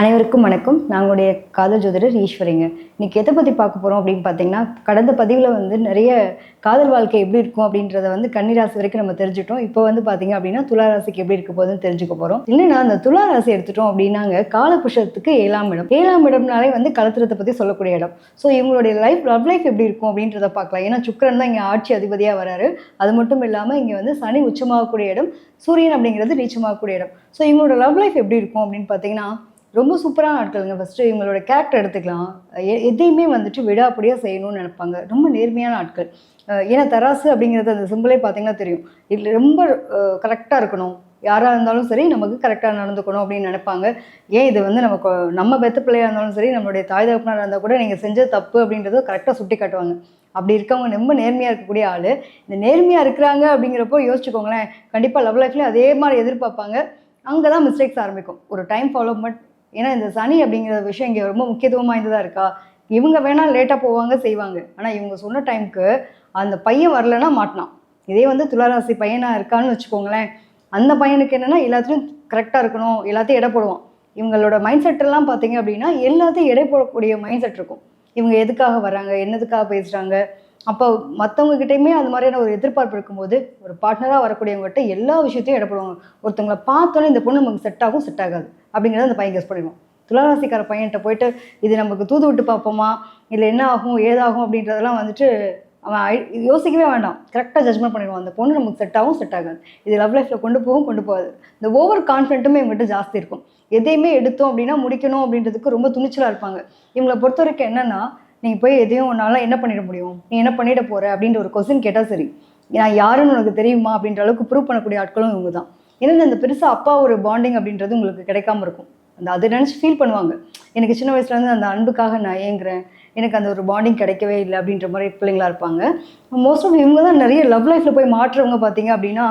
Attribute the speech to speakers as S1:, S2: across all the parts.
S1: அனைவருக்கும் வணக்கம். நாங்களுடைய காதல் ஜோதிடர் ஈஸ்வரிங்க. இன்னைக்கு எதை பற்றி பார்க்க போகிறோம் அப்படின்னு பார்த்தீங்கன்னா கடந்த பதிவில் வந்து நிறைய காதல் வாழ்க்கை எப்படி இருக்கும் அப்படின்றத வந்து கன்னிராசி வரைக்கும் நம்ம தெரிஞ்சுட்டோம். இப்போ வந்து பார்த்தீங்க அப்படின்னா துளாராசிக்கு எப்படி இருக்க போகுதுன்னு தெரிஞ்சுக்க போகிறோம் இல்லைன்னா அந்த துளாராசி எடுத்துட்டோம் அப்படின்னாங்க காலபுஷத்துக்கு ஏழாம் இடம். ஏழாம் இடம்னாலே வந்து கலத்திரத்தை பற்றி சொல்லக்கூடிய இடம். ஸோ இவங்களுடைய லைஃப் லவ் லைஃப் எப்படி இருக்கும் அப்படின்றத பார்க்கலாம். ஏன்னா சுக்கிரன் தான் இங்கே ஆட்சி அதிபதியாக வராரு. அது மட்டும் இல்லாமல் இங்கே வந்து சனி உச்சமாகக்கூடிய இடம் சூரியன் அப்படிங்கிறது நீச்சமாகக்கூடிய இடம். ஸோ இவங்களோட லவ் லைஃப் எப்படி இருக்கும் அப்படின்னு பார்த்தீங்கன்னா ரொம்ப சூப்பரான ஆட்களுங்க. ஃபஸ்ட்டு இவங்களோட கேரக்டர் எடுத்துக்கலாம். எ- எதையுமே வந்துட்டு விடாப்படியாக செய்யணும்னு நினைப்பாங்க. ரொம்ப நேர்மையான ஆட்கள். ஏன்னா தராசு அப்படிங்கிறது அந்த சிம்பிளே பார்த்தீங்கன்னா தெரியும். இல்லை ரொம்ப கரெக்டாக இருக்கணும். யாராக இருந்தாலும் சரி நமக்கு கரெக்டாக நடந்துக்கணும் அப்படின்னு நினைப்பாங்க. ஏன் இது வந்து நமக்கு நம்ம பெத்த பிள்ளையாக இருந்தாலும் சரி நம்மளுடைய தாய் தகப்பனாக இருந்தால் கூட நீங்கள் செஞ்ச தப்பு அப்படின்றத கரெக்டாக சுட்டி காட்டுவாங்க அப்படி இருக்கவங்க ரொம்ப நேர்மையாக இருக்கக்கூடிய ஆள். இந்த நேர்மையாக இருக்கிறாங்க அப்படிங்கிறப்போ யோசிச்சுக்கோங்களேன். கண்டிப்பாக லவ் லைஃப்லேயும் அதே மாதிரி எதிர்பார்ப்பாங்க. அங்கே தான் மிஸ்டேக்ஸ் ஆரம்பிக்கும். ஒரு டைம் ஃபாலோமெண்ட் ஏன்னா இந்த சனி அப்படிங்கிற விஷயம் இங்கே ரொம்ப முக்கியத்துவம் வாய்ந்ததாக இருக்கா? இவங்க வேணால் லேட்டாக போவாங்க செய்வாங்க. ஆனால் இவங்க சொன்ன டைம்க்கு அந்த பையன் வரலன்னா மாட்டினான். இதே வந்து துளாராசி பையனாக இருக்கான்னு வச்சுக்கோங்களேன். அந்த பையனுக்கு என்னென்னா எல்லாத்துலேயும் கரெக்டாக இருக்கணும். எல்லாத்தையும் எடை போடுவான். இவங்களோட மைண்ட் செட்டெல்லாம் பார்த்தீங்க அப்படின்னா எல்லாத்தையும் எடை போடக்கூடிய மைண்ட் செட் இருக்கும். இவங்க எதுக்காக வராங்க என்னதுக்காக பேசுகிறாங்க அப்போ மற்றவங்ககிட்டையுமே அந்த மாதிரியான ஒரு எதிர்பார்ப்பு இருக்கும்போது ஒரு பார்ட்னராக வரக்கூடியவங்ககிட்ட எல்லா விஷயத்தையும் இடப்படுவாங்க ஒருத்தவங்களை பார்த்தோன்னே இந்த பொண்ணு நமக்கு செட் ஆகும் செட் ஆகாது. அப்படிங்கிறத அந்த பையன் கெஸ் பண்ணிடுவான். துளாராசிக்கார பையன்கிட்ட போயிட்டு இது நமக்கு தூது விட்டு பார்ப்போமா? இல்லை என்ன ஆகும் ஏதாகும் அப்படின்றதெல்லாம் வந்துட்டு அவன் இது யோசிக்கவே வேண்டாம். கரெக்டாக ஜட்ஜ்மெண்ட் பண்ணிடுவான். அந்த பொண்ணு நமக்கு செட் ஆகும் செட் ஆகாது. இது லவ் லைஃப்பில் கொண்டு போகும் கொண்டு போகாது. இந்த ஓவர் கான்ஃபிடென்ட்டுமே இவங்ககிட்ட ஜாஸ்தி இருக்கும். எதையுமே எடுத்தோம் அப்படின்னா முடிக்கணும் அப்படின்றதுக்கு ரொம்ப துணிச்சலாக இருப்பாங்க. இவங்களை பொறுத்த வரைக்கும் என்னென்னா நீங்கள் போய் எதையும் உன்னால என்ன பண்ணிட முடியும்? நீ என்ன பண்ணிட போகிற அப்படின்ற ஒரு கொஸ்டின் கேட்டால் சரி. நான் யாருன்னு உனக்கு தெரியுமா? அப்படின்ற அளவுக்கு ப்ரூவ் பண்ணக்கூடிய ஆட்களும் இவங்க தான். ஏன்னா அந்த பெருசாக அப்பா ஒரு பாண்டிங் அப்படின்றது உங்களுக்கு கிடைக்காம இருக்கும். அந்த அதை நினச்சி ஃபீல் பண்ணுவாங்க. எனக்கு சின்ன வயசுலேருந்து அந்த அன்புக்காக நான் ஏங்குறேன் எனக்கு அந்த ஒரு பாண்டிங் கிடைக்கவே இல்லை அப்படின்ற மாதிரி பிள்ளைங்களா இருப்பாங்க. மோஸ்ட் ஆஃப் இவங்க தான் நிறைய லவ் லைஃப்பில் போய் மாற்றுறவங்க பார்த்தீங்க அப்படின்னா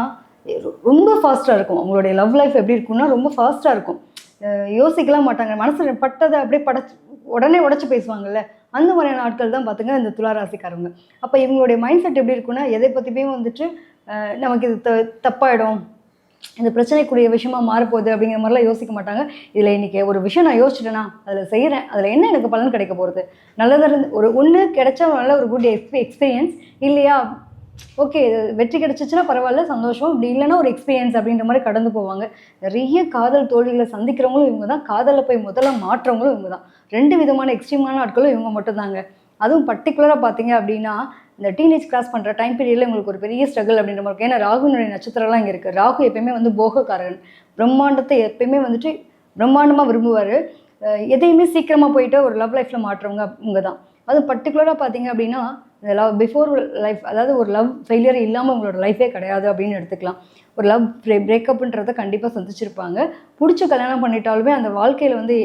S1: ரொம்ப ஃபாஸ்ட்டாக இருக்கும். அவங்களுடைய லவ் லைஃப் எப்படி இருக்கும்னா ரொம்ப ஃபாஸ்ட்டாக இருக்கும். யோசிக்கலாம் மாட்டாங்க. மனசில் பட்டதை அப்படியே படைச்சு உடனே உடச்சி பேசுவாங்கல்ல. அந்த மாதிரியான ஆட்கள் தான் பார்த்துங்க இந்த துளாராசிக்காரவங்க. அப்போ இவங்களுடைய மைண்ட் செட் எப்படி இருக்குன்னா எதை பற்றியுமே வந்துட்டு நமக்கு இது த தப்பாயிடும். இந்த பிரச்சனைக்குரிய விஷயமா மாறப்போகுது அப்படிங்கிற மாதிரிலாம் யோசிக்க மாட்டாங்க. இதில் இன்றைக்கி ஒரு விஷயம் நான் யோசிச்சிட்டேனா அதில் செய்கிறேன் அதில் என்ன எனக்கு பலன் கிடைக்க போகிறது நல்லதாக இருந்து ஒரு ஒன்று கிடைச்சா நல்ல ஒரு குட் எக்ஸ்பீ எக்ஸ்பீரியன்ஸ் இல்லையா? ஓகே வெற்றி கிடைச்சிச்சுன்னா பரவாயில்ல சந்தோஷம். இப்படி இல்லைன்னா ஒரு எக்ஸ்பீரியன்ஸ் அப்படின்ற மாதிரி கடந்து போவாங்க. நிறைய காதல் தோல்விகளை சந்திக்கிறவங்களும் இவங்க தான். காதலில் போய் முதல்ல மாற்றவங்களும் இவங்க தான். ரெண்டு விதமான எக்ஸ்ட்ரீமான ஆட்களும் இவங்க மட்டும்தாங்க. அதுவும் பர்டிகுலராக பார்த்தீங்க அப்படின்னா இந்த டீனேஜ் கிராஸ் பண்ணுற டைம் பீரியடில் உங்களுக்கு ஒரு பெரிய ஸ்ட்ரகிள் அப்படின்ற மாதிரி இருக்கும். ஏன்னா ராகுனுடைய நட்சத்திரம்லாம் இங்கே இருக்குது ராகு எப்பயுமே வந்து போகக்காரன் பிரம்மாண்டத்தை எப்பயுமே வந்துட்டு பிரம்மாண்டமாக விரும்புவார். எதையுமே சீக்கிரமாக போயிட்டு ஒரு லவ் லைஃப்பில் மாற்றுறவங்க இவங்க தான் அதுவும் பர்டிகுலராக பார்த்தீங்க அப்படின்னா இந்த லவ் பிஃபோர் லைஃப் அதாவது ஒரு லவ் ஃபெயிலியர் இல்லாமல் உங்களோட லைஃபே கிடையாது அப்படின்னு எடுத்துக்கலாம். ஒரு லவ் பிரே பிரேக்கப்ன்றதை கண்டிப்பாக சந்திச்சிருப்பாங்க. பிடிச்ச கல்யாணம் பண்ணிட்டாலுமே அந்த வாழ்க்கையில் வந்து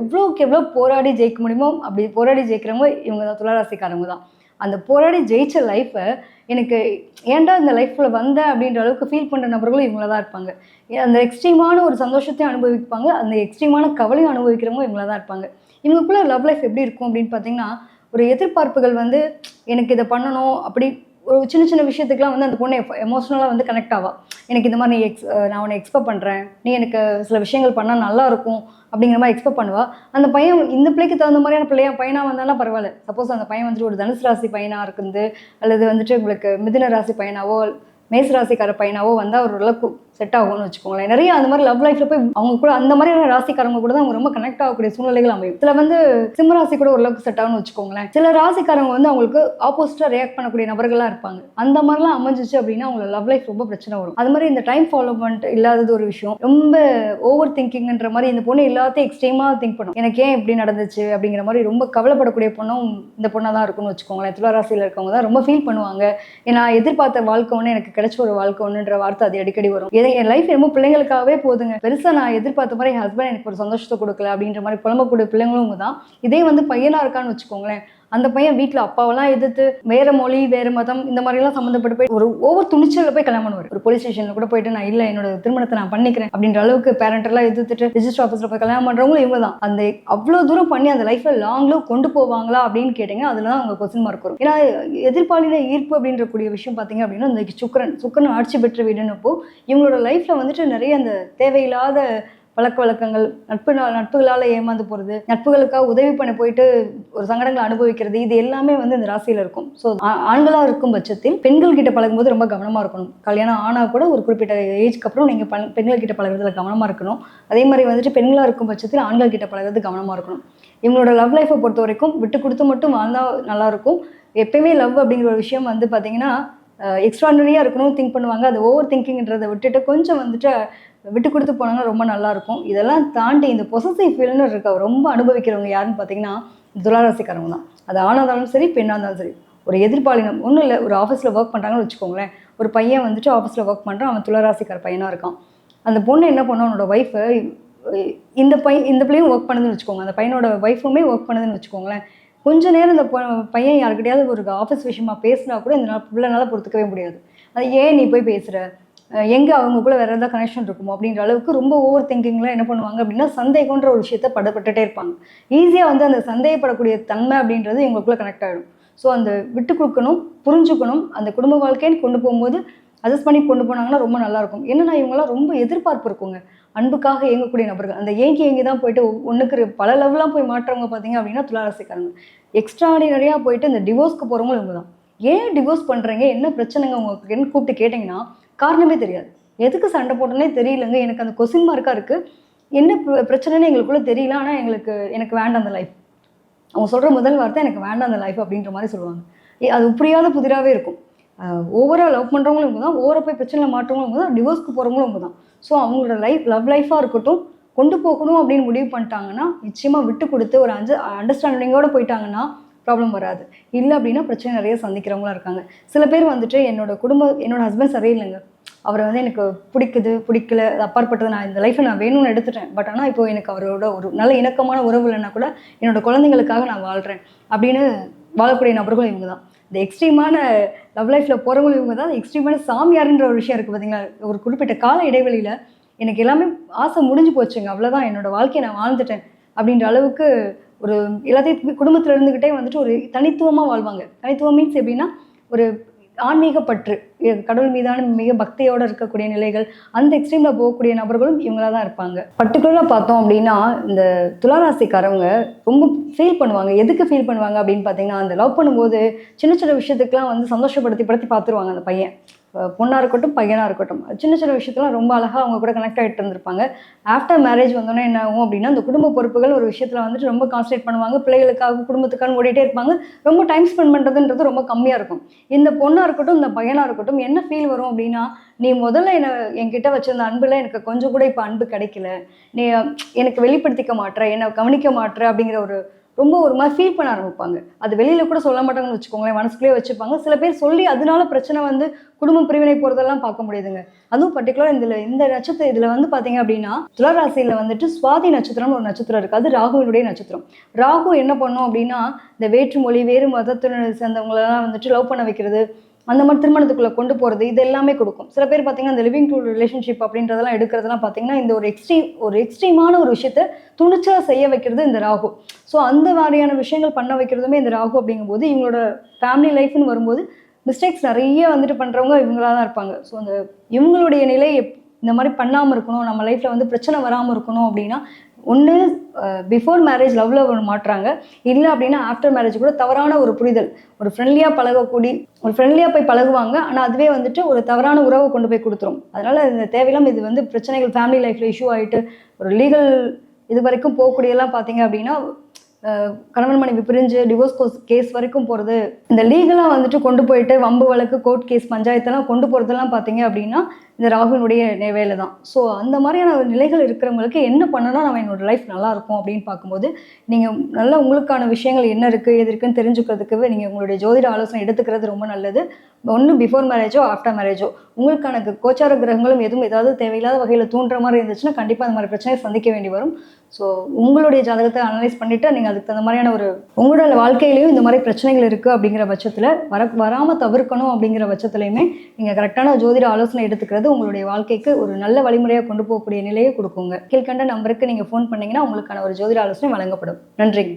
S1: எவ்வளோக்கு எவ்வளோ போராடி ஜெயிக்க முடியுமோ அப்படி போராடி ஜெயிக்கிறவங்க இவங்க தான் துளாராசிக்காரவங்க தான் அந்த போராடி ஜெயிச்ச லைஃப்பை எனக்கு ஏன்டா இந்த லைஃப்பில் வந்த அப்படின்ற அளவுக்கு ஃபீல் பண்ணுற நபர்களும் இவங்கள தான் இருப்பாங்க. அந்த எக்ஸ்ட்ரீமான ஒரு சந்தோஷத்தையும் அனுபவிப்பாங்க. அந்த எக்ஸ்ட்ரீமான கவலையும் அனுபவிக்கிறவங்க இவங்கள தான் இருப்பாங்க. இவங்களுக்குள்ள லவ் லைஃப் எப்படி இருக்கும் அப்படின்னு பார்த்தீங்கன்னா ஒரு எதிர்பார்ப்புகள் வந்து எனக்கு இதை பண்ணணும் அப்படி ஒரு சின்ன சின்ன விஷயத்துக்குலாம் வந்து அந்த பொண்ணு எமோஷ்னலாக வந்து கனெக்ட் ஆவா. எனக்கு இந்த மாதிரி நீ எக்ஸ் நான் உன்னை எக்ஸ்பெக்ட் பண்ணுறேன் நீ எனக்கு சில விஷயங்கள் பண்ணால் நல்லா இருக்கும் அப்படிங்கிற மாதிரி எக்ஸ்பெக்ட் பண்ணுவா. அந்த பையன் இந்த பிள்ளைக்கு தகுந்த மாதிரியான பிள்ளையா பையனாக வந்தாலும் பரவாயில்ல. சப்போஸ் அந்த பையன் வந்துட்டு ஒரு தனுசு ராசி பையனாக இருக்குது அல்லது வந்துட்டு உங்களுக்கு மிதுன ராசி பையனாவோ மேச ராசிக்கார பையனாவோ வந்தால் ஒரு ஓரளவுக்கு செட் ஆகும்னு வச்சுக்கோங்களேன். நிறைய அந்த மாதிரி லவ் லைஃப்ல போய் அவங்க கூட அந்த மாதிரியான ராசிக்காரங்க கூட தான் அவங்க ரொம்ப கனெக்ட் ஆகக்கூடிய சூழ்நிலைகள் அமையும். சில வந்து சிம்ம ராசி கூட ஓரளவுக்கு செட் ஆகும்னு வச்சுக்கோங்களேன். சில ராசிக்காரங்க வந்து அவங்களுக்கு ஆப்போசிட்டா ரியாக்ட் பண்ணக்கூடிய நபர்களா இருப்பாங்க. அந்த மாதிரிலாம் அமைஞ்சிச்சு அப்படின்னா அவங்க லவ் லைஃப் ரொம்ப பிரச்சனை வரும். அது மாதிரி இந்த டைம் ஃபாலோமெண்ட் இல்லாதது ஒரு விஷயம். ரொம்ப ஓவர் திங்கிங்ன்ற மாதிரி இந்த பொண்ணு எல்லாத்தையும் எக்ஸ்ட்ரீமா திங்க் பண்ணும். எனக்கு ஏன் இப்படி நடந்துச்சு அப்படிங்கிற மாதிரி ரொம்ப கவலைப்படக்கூடிய பொண்ணும் இந்த பொண்ணாக தான் இருக்கும்னு வச்சுக்கோங்களேன். துளாராசியில் இருக்கவங்க தான் ரொம்ப ஃபீல் பண்ணுவாங்க. ஏன்னா எதிர்பார்த்த வாழ்க்கை ஒன்று எனக்கு கிடைச்ச ஒரு வாழ்க்கை ஒன்றுன்ற வார்த்தை அது அடிக்கடி வரும். என் லைஃப் ரொம்ப பிள்ளைங்களுக்காகவே போதுங்க. பெருசாக நான் எதிர்பார்த்த மாதிரி ஹஸ்பண்ட் எனக்கு ஒரு சந்தோஷத்தை கொடுக்கல அப்படின்ற மாதிரி புலம்பக்கூடிய பிள்ளைங்களும் தான் இதே வந்து பையனாக இருக்கான்னு வச்சுக்கோங்களேன். அந்த பையன் வீட்டில் அப்பாவெல்லாம் எதிர்த்து வேற மொழி வேற மதம் இந்த மாதிரிலாம் சம்மந்தப்பட்டு போய் ஒரு ஒவ்வொரு துணிச்சலில் போய் கல்யாணம் பண்ணுவார். ஒரு போலீஸ் ஸ்டேஷனில் கூட போயிட்டு நான் இல்லை என்னோட திருமணத்தை நான் பண்ணிக்கிறேன் அப்படின்ற அளவுக்கு பேரண்ட் எல்லாம் எதிர்த்துட்டு ரிஜிஸ்டர் ஆஃபீஸில் போய் கல்யாணம் பண்ணுறவங்களும் இவங்க தான் அந்த அவ்வளோ தூரம் பண்ணி அந்த லைஃப்பில் லாங்ல கொண்டு போவாங்களா அப்படின்னு கேட்டிங்கன்னா அதில் தான் அவங்க கொஸ்டின் மார்க் வரும். ஏன்னா எதிர்பாலின ஈர்ப்பு அப்படின்ற கூடிய விஷயம் பார்த்தீங்க அப்படின்னா இந்த சுக்கரன் சுக்கரன் ஆட்சி பெற்ற வீடுன்னப்போ இவங்களோட லைஃப்பில் வந்துட்டு நிறைய அந்த தேவையில்லாத பழக்க வழக்கங்கள் நட்பு நட்புகளால் ஏமாந்து போகிறது நட்புகளுக்காக உதவி பண்ண போயிட்டு ஒரு சங்கடங்களை அனுபவிக்கிறது இது எல்லாமே வந்து இந்த ராசியில் இருக்கும். ஸோ ஆண்களாக இருக்கும் பட்சத்தில் பெண்கள் கிட்ட பழகும்போது ரொம்ப கவனமாக இருக்கணும். கல்யாணம் ஆனால் கூட ஒரு குறிப்பிட்ட ஏஜ்க்கு அப்புறம் நீங்கள் பண் பெண்கள் கிட்ட பழகிறதுல கவனமாக இருக்கணும். அதே மாதிரி வந்துட்டு பெண்களாக இருக்கும் பட்சத்தில் ஆண்கள் கிட்ட பழகுறது கவனமாக இருக்கணும். இவங்களோட லவ் லைஃப்பை பொறுத்த வரைக்கும் விட்டு கொடுத்து மட்டும் வாழ்ந்தால் நல்லாயிருக்கும் எப்பயுமே லவ் அப்படிங்கிற ஒரு விஷயம் வந்து பார்த்தீங்கன்னா எக்ஸ்ட்ராடனரியாக இருக்கணும் திங்க் பண்ணுவாங்க. அது ஓவர் திங்கிங்ன்றதை விட்டுட்டு கொஞ்சம் வந்துட்டு விட்டு கொடுத்து போனாங்கன்னா ரொம்ப நல்லாயிருக்கும் இதெல்லாம் தாண்டி இந்த பொசசிவ் ஃபீல்னு இருக்க ரொம்ப அனுபவிக்கிறவங்க யாருன்னு பார்த்தீங்கன்னா துளாராசிக்காரவங்க தான். அது ஆணாக இருந்தாலும் சரி பெண்ணாக இருந்தாலும் சரி. ஒரு எதிர்பாலினம் ஒன்றும் இல்லை ஒரு ஆஃபீஸில் ஒர்க் பண்ணுறாங்கன்னு வச்சுக்கோங்களேன். ஒரு பையன் வந்துட்டு ஆஃபீஸில் ஒர்க் பண்ணுறான் அவன் துளராசிக்கார பையனாக இருக்கான். அந்த பொண்ணு என்ன பண்ணும் அவனோட ஒய்ஃபு இந்த பையன் இந்த பிள்ளையும் ஒர்க் பண்ணுதுன்னு வச்சுக்கோங்க. அந்த பையனோட ஒய்ஃபுமே ஒர்க் பண்ணுதுன்னு வச்சுக்கோங்களேன். கொஞ்ச நேரம் இந்த பையன் யாருக்கிட்டையாவது ஒரு ஆஃபீஸ் விஷயமா பேசினா கூட இந்த நாள் பிள்ளைனால பொறுத்துக்கவே முடியாது. அது ஏன் நீ போய் பேசுகிற எங்கே அவங்களுக்குள்ள வேறு ஏதாவது கனெக்ஷன் இருக்குமோ அப்படின்ற அளவுக்கு ரொம்ப ஓவர் திங்கிங்லாம் என்ன பண்ணுவாங்க அப்படின்னா சந்தேகன்ற ஒரு விஷயத்த படப்பட்டுட்டே இருப்பாங்க. ஈஸியாக வந்து அந்த சந்தேகப்படக்கூடிய தன்மை அப்படின்றது இவங்களுக்குள்ள கனெக்ட் ஆகிடும் ஸோ அந்த விட்டு கொடுக்கணும் புரிஞ்சுக்கணும் அந்த குடும்ப வாழ்க்கைன்னு கொண்டு போகும்போது அட்ஜஸ்ட் பண்ணி கொண்டு போனாங்கன்னா ரொம்ப நல்லாயிருக்கும் என்னன்னா இவங்களாம் ரொம்ப எதிர்பார்ப்பு இருக்குங்க. அன்புக்காக இயங்கக்கூடிய நபர்கள். அந்த ஏங்கி ஏங்கி தான் போயிட்டு ஒன்றுக்கு பல லெவலாம் போய் மாற்றவங்க பார்த்தீங்க அப்படின்னா துளாரசிக்காரங்க. எக்ஸ்ட்ராடினரியாக போயிட்டு இந்த டிவோர்ஸ்க்கு போகிறவங்களும் இவங்க தான் ஏன் டிவோர்ஸ் பண்ணுறீங்க என்ன பிரச்சனைங்க உங்களுக்கு என்ன கூப்பிட்டு கேட்டிங்கன்னா காரணமே தெரியாது. எதுக்கு சண்டை போட்டோன்னே தெரியலங்க. எனக்கு அந்த கொஸ்டின் மார்க்காக இருக்குது என்ன பிரச்சனைன்னு எங்களுக்குள்ள தெரியல. ஆனால் எங்களுக்கு எனக்கு வேண்டாம் அந்த லைஃப் அவங்க சொல்கிற முதல் வார்த்தை எனக்கு வேண்டாம் அந்த லைஃப் அப்படின்ற மாதிரி சொல்லுவாங்க. அது புரியாத புதிராகவே இருக்கும். ஓவராக லவ் பண்ணுறவங்களும் இவங்க தான் ஓவராக போய் பிரச்சனையில் மாற்றவங்களும் இவங்க தான் டிவோர்ஸ்க்கு போகிறவங்களும் இவங்க தான் ஸோ அவங்களோட லைஃப் லவ் லைஃபாக இருக்கட்டும் கொண்டு போகணும் அப்படின்னு முடிவு பண்ணிட்டாங்கன்னா நிச்சயமாக விட்டு கொடுத்து ஒரு அஞ்சு அண்டர்ஸ்டாண்டிங்கோட போயிட்டாங்கன்னா ப்ராப்ளம் வராது. இல்லை அப்படின்னா பிரச்சனை நிறைய சந்திக்கிறவங்களா இருக்காங்க. சில பேர் வந்துட்டு என்னோட குடும்ப என்னோட ஹஸ்பண்ட் சரியில்லைங்க. அவரை வந்து எனக்கு பிடிக்குது பிடிக்கல அது அப்பாற்பட்டது நான் இந்த லைஃப்பை நான் வேணும்னு எடுத்துட்டேன். பட் ஆனால் இப்போ எனக்கு அவரோட ஒரு நல்ல இணக்கமான உறவு இல்லைன்னா கூட என்னோட குழந்தைங்களுக்காக நான் வாழ்கிறேன் அப்படின்னு வாழக்கூடிய நபர்களும் இவங்க தான் இந்த எக்ஸ்ட்ரீமான லவ் லைஃப்பில் போகிறவங்களும் இவங்க தான் எக்ஸ்ட்ரீமான சாமியாருன்ற ஒரு விஷயம் இருக்குது பார்த்தீங்களா ஒரு குறிப்பிட்ட கால இடைவெளியில் எனக்கு எல்லாமே ஆசை முடிஞ்சு போச்சுங்க. அவ்வளோதான் என்னோட வாழ்க்கையை நான் வாழ்ந்துட்டேன் அப்படின்ற அளவுக்கு ஒரு எல்லாத்தையும் குடும்பத்தில் இருந்துக்கிட்டே வந்துட்டு ஒரு தனித்துவமாக வாழ்வாங்க. தனித்துவம் மீன்ஸ் எப்படின்னா ஒரு ஆன்மீக பற்று கடவுள் மீதான மிக பக்தியோடு இருக்கக்கூடிய நிலைகள் அந்த எக்ஸ்ட்ரீமில் போகக்கூடிய நபர்களும் இவங்களா தான் இருப்பாங்க. பர்டிகுலராக பார்த்தோம் அப்படின்னா இந்த துளாராசிக்காரவங்க ரொம்ப ஃபீல் பண்ணுவாங்க. எதுக்கு ஃபீல் பண்ணுவாங்க அப்படின்னு பார்த்தீங்கன்னா அந்த லவ் பண்ணும்போது சின்ன சின்ன விஷயத்துக்குலாம் வந்து சந்தோஷப்படுத்தி படுத்தி பார்த்துருவாங்க அந்த பையன். பொண்ணாக இருக்கட்டும் பையனாக இருக்கட்டும். சின்ன சின்ன விஷயத்தெல்லாம் ரொம்ப அழகாக அவங்க கூட கனெக்ட் ஆகிட்டு இருந்திருப்பாங்க. ஆஃப்டர் மேரேஜ் வந்தோன்னே என்ன ஆகும் அப்படின்னா அந்த குடும்ப பொறுப்புகள் ஒரு விஷயத்தில் வந்துட்டு ரொம்ப கான்சன்ட்ரேட் பண்ணுவாங்க. பிள்ளைகளுக்காக குடும்பத்துக்காக ஓடிட்டே இருப்பாங்க. ரொம்ப டைம் ஸ்பெண்ட் பண்ணுறதுன்றது ரொம்ப கம்மியாக இருக்கும். இந்த பொண்ணாக இருக்கட்டும் இந்த பையனாக இருக்கட்டும் என்ன ஃபீல் வரும் அப்படின்னா நீ முதல்ல என்ன என்கிட்ட வச்சிருந்த அன்புல எனக்கு கொஞ்சம் கூட இப்போ அன்பு கிடைக்கல. நீ எனக்கு வெளிப்படுத்திக்க மாட்டேற என்னை கவனிக்க மாட்டேற அப்படிங்கிற ஒரு ரொம்ப ஒரு மாதிரி ஃபீல் பண்ண ஆரம்பிப்பாங்க. அது வெளியில் கூட சொல்ல மாட்டாங்கன்னு வச்சுக்கோங்களேன் மனசுக்குள்ளேயே வச்சுப்பாங்க. சில பேர் சொல்லி அதனால பிரச்சனை வந்து குடும்ப பிரிவினை போகிறதெல்லாம் பார்க்க முடியுதுங்க. அதுவும் பர்டிகுலர் இதில் இந்த நட்சத்திரம் இதில் வந்து பார்த்தீங்க அப்படின்னா துளராசியில் வந்துட்டு சுவாதி நட்சத்திரம்னு ஒரு நட்சத்திரம் இருக்குது அது ராகுவினுடைய நட்சத்திரம். ராகு என்ன பண்ணும் அப்படின்னா இந்த வேற்றுமொழி வேறு மதத்தினர் சேர்ந்தவங்களெல்லாம் வந்துட்டு லவ் பண்ண வைக்கிறது அந்த மாதிரி திருமணத்துக்குள்ளே கொண்டு போகிறது இது எல்லாமே கொடுக்கும். சில பேர் பார்த்தீங்கன்னா அந்த லிவிங் டூ ரிலேஷன்ஷிப் அப்படின்றதெல்லாம் எடுக்கிறதுலாம் பார்த்தீங்கன்னா இந்த ஒரு எக்ஸ்ட்ரீம் ஒரு எக்ஸ்ட்ரீமான ஒரு விஷயத்த துணிச்சலா செய்ய வைக்கிறது இந்த ராகு. ஸோ அந்த மாதிரியான விஷயங்கள் பண்ண வைக்கிறதுமே இந்த ராகு அப்படிங்கும்போது இவங்களோட ஃபேமிலி லைஃப்னு வரும்போது மிஸ்டேக்ஸ் நிறைய வந்துட்டு பண்ணுறவங்க இவங்களா தான் இருப்பாங்க. ஸோ அந்த இவங்களுடைய நிலை இந்த மாதிரி பண்ணாமல் இருக்கணும் நம்ம லைஃப்பில் வந்து பிரச்சனை வராமல் இருக்கணும் அப்படின்னா ஒன்று பிஃபோர் மேரேஜ் லவ்வில் ஒன்று மாட்டுறாங்க. இல்லை அப்படின்னா ஆஃப்டர் மேரேஜ் கூட தவறான ஒரு புரிதல். ஒரு ஃப்ரெண்ட்லியாக பழகக்கூடி ஒரு ஃப்ரெண்ட்லியாக போய் பழகுவாங்க. ஆனால் அதுவே வந்துட்டு ஒரு தவறான உறவை கொண்டு போய் கொடுத்துரும். அதனால் இந்த தேவையில்லாம இது வந்து பிரச்சனைகள் ஃபேமிலி லைஃப்பில் இஷ்யூ ஆகிட்டு ஒரு லீகல் இது வரைக்கும் போகக்கூடியெல்லாம் பார்த்தீங்க அப்படின்னா கணவன் மனைவி பிரிஞ்சு டிவோர்ஸ் கோஸ் கேஸ் வரைக்கும் போகிறது இந்த லீகலாக வந்துட்டு கொண்டு போயிட்டு வம்பு வழக்கு கோர்ட் கேஸ் பஞ்சாயத்தெல்லாம் கொண்டு போகிறதெல்லாம் பார்த்தீங்க அப்படின்னா இந்த ராகுனுடைய நே- வேலை தான். ஸோ அந்த மாதிரியான ஒரு நிலைகள் இருக்கிறவங்களுக்கு என்ன பண்ணனா நம்ம என்னோட லைஃப் நல்லா இருக்கும் அப்படின்னு பார்க்கும்போது நீங்கள் நல்லா உங்களுக்கான விஷயங்கள் என்ன இருக்குது எது இருக்குன்னு தெரிஞ்சுக்கிறதுக்கு நீங்கள் உங்களுடைய ஜோதிட ஆலோசனை எடுத்துக்கிறது ரொம்ப நல்லது. ஒன்று பிஃபோர் மேரேஜோ ஆஃப்டர் மேரேஜோ உங்களுக்கான கோச்சார கிரகங்களும் எதுவும் ஏதாவது தேவையில்லாத வகையில் தூண்டுற மாதிரி இருந்துச்சுன்னா கண்டிப்பாக அந்த மாதிரி பிரச்சனையை சந்திக்க வேண்டி வரும். ஸோ உங்களுடைய ஜாதகத்தை அனலைஸ் பண்ணிவிட்டு நீங்கள் அதுக்கு தகுந்த மாதிரியான ஒரு உங்களோட வாழ்க்கையிலையும் இந்த மாதிரி பிரச்சனைகள் இருக்குது அப்படிங்கிற பட்சத்தில் வர வராமல் தவிர்க்கணும் அப்படிங்கிற பட்சத்துலையுமே நீங்கள் கரெக்டான ஜோதிட ஆலோசனை எடுத்துக்கிறது உங்களுடைய வாழ்க்கைக்கு ஒரு நல்ல வழிமுறையாக கொண்டு போகக்கூடிய நிலையை கொடுக்குங்க. கீழ்கண்ட நம்பருக்கு நீங்கள் ஃபோன் பண்ணீங்கன்னா உங்களுக்கான ஒரு ஜோதிட ஆலோசனை வழங்கப்படும். நன்றிங்க.